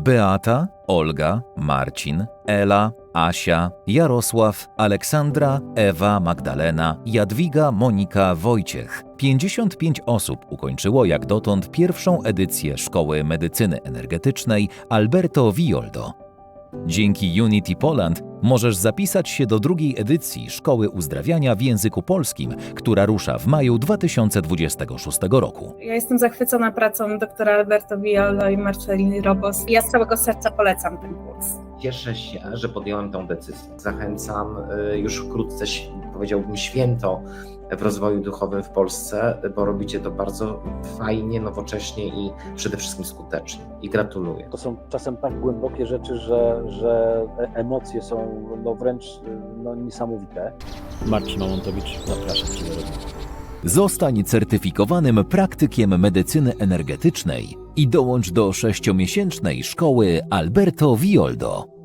Beata, Olga, Marcin, Ela, Asia, Jarosław, Aleksandra, Ewa, Magdalena, Jadwiga, Monika, Wojciech. 55 osób ukończyło jak dotąd pierwszą edycję Szkoły Medycyny Energetycznej Alberto Violdo. Dzięki Unity Poland możesz zapisać się do drugiej edycji Szkoły Uzdrawiania w języku polskim, która rusza w maju 2026 roku. Ja jestem zachwycona pracą doktora Alberto Violo i Marceliny Robos. Ja z całego serca polecam ten kurs. Cieszę się, że podjąłem tą decyzję. Zachęcam y, już wkrótce, powiedziałbym, święto w rozwoju duchowym w Polsce, bo robicie to bardzo fajnie, nowocześnie i przede wszystkim skutecznie. I gratuluję. To są czasem tak głębokie rzeczy, że, że e- emocje są no wręcz no, niesamowite. Marcin Mamontowicz, zapraszam Cię do rozmowy. Zostań certyfikowanym praktykiem medycyny energetycznej i dołącz do sześciomiesięcznej szkoły Alberto Violdo.